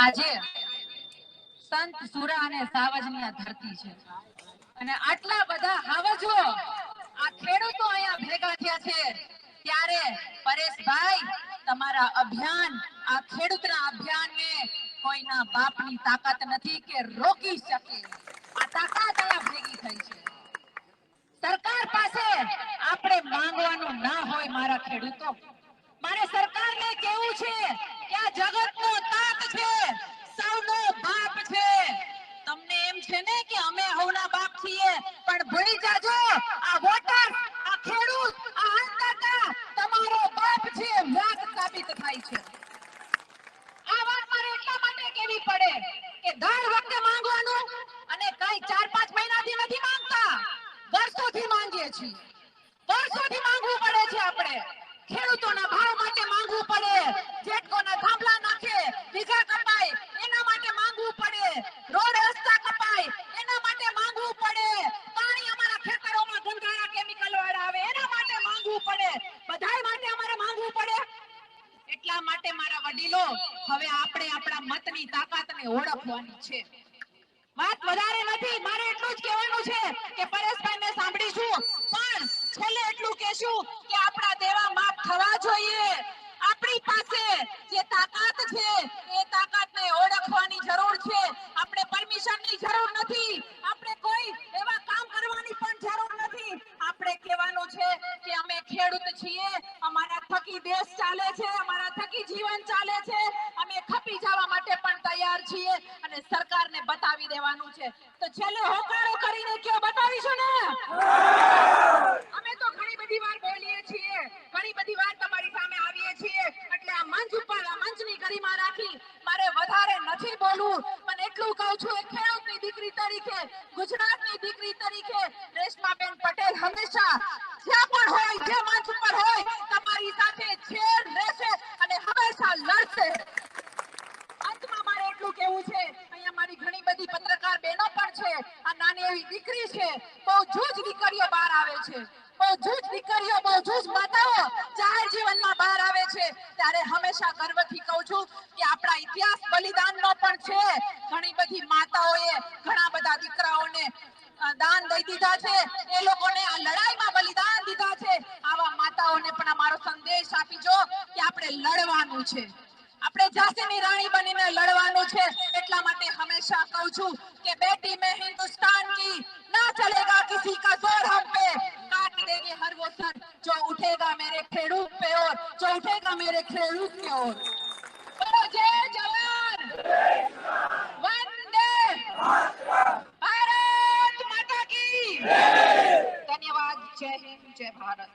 આજે સંત સુરા અને સાવજની આ ધરતી છે. અને આટલા બધા હાવજો, આ ખેડૂતો અહીંયા ભેગા થયા છે. ત્યારે પરેશભાઈ, તમારા અભિયાન, આ ખેડૂતના અભિયાનને કોઈના બાપની તાકાત નથી કે રોકી શકે. આ તાકાત અહીંયા ભેગી થઈ છે. સરકાર પાસે આપણે માંગવાનું ના હોય મારા ખેડૂતો. મારે સરકારને કેવું છે કે આ જગતનો તાત છે સૌનો બાપ છે તમને એમ છે ને કે અમે હવના બાપ છીએ પણ ભૂલી જાજો આ વોટર આ ખેડૂત આ અન્નદાતા તમારો બાપ છે વાત સાબિત થાય છે આ વાત મારે એટલા માટે કેવી પડે કે દર વખતે માંગવાનું અને કઈ ચાર પાંચ મહિનાથી નથી માંગતા વર્ષોથી માંગીએ છીએ વર્ષોથી માંગવું પડે છે આપણે ખેડૂતોના ભાવ માટે માંગવું પડે. જેટકોના થાંભલા નાખે વીઘા કપાય, એના માટે માંગવું પડે. રોડ રસ્તા કપાય, એના માટે માંગવું પડે. પાણી અમારા ખેતરોમાં ગંધારા કેમિકલ વાળા આવે, એના માટે માંગવું પડે. બધાય માટે અમારે માંગવું પડે. એટલા માટે મારા વડીલો, હવે આપણે આપણા મતની તાકાતને ઓળખવાની છે. વાત વધારે નથી, મારે એટલું જ કહેવાનું છે કે પરેશભાઈને સાંભળીશું. પણ છેલ્લે એટલું કહેશું કે આપણા દેવા માફ થવા જોઈએ આપણી પાસે જે તાકાત છે એ તાકાતને ઓળખવાની જરૂર છે આપણે પરમિશનની જરૂર નથી આપણે કોઈ એવા કામ કરવાની પણ જરૂર નથી આપણે કહેવાનું છે કે અમે ખેડૂત છીએ. અમારા થકી દેશ ચાલે છે, અમારા થકી જીવન ચાલે છે. અમે ખપી જવા માટે પણ તૈયાર છીએ અને સરકારને બતાવી દેવાનું છે. તો છેલ્લે હોકારો કરીને કયો બતાવીશું ને? અમે તો ઘણી બધી વાર બોલીએ છીએ. ઘણી બધી વાર તમારી સામે આવીએ છીએ. એટલે આ મંચ ઉપર, આ મંચની ગરિમા રાખી મારે વધારે નથી બોલવું. પણ એટલું કહું છું, એક ખેડૂતની દીકરી તરીકે, ગુજરાતની દીકરી તરીકે, રેશમાબેન પટેલ હંમેશા જ્યાં પણ હોય, જે મંચ ઉપર હોય તમારી સાથે છે રહેશે અને હંમેશા લડશે ઘણી બધી માતાઓ જાહેર ઘણી બધી દીકરાઓને દાન દઈ દીધા છે. એ લોકોને બલિદાન દીધા છે. આવા માતાઓને પણ સંદેશ આપીજો કે આપણે લડવાનું છે. આપણે ઝાંસીની રાણી બનીને લડવાનું છે એટલા માટે હંમેશા કહું છું કે બેટી મેં હિન્દુસ્તાન કી ના ચલેગા કિસી કા જોર હમ पे काट देंगे हर वो सर जो उठेगा मेरे खेडूत पे और जो उठेगा मेरे खेडूत की ओर बोलो जय जवान वंदे भारत माता की धन्यवाद जय हिंद जय भारत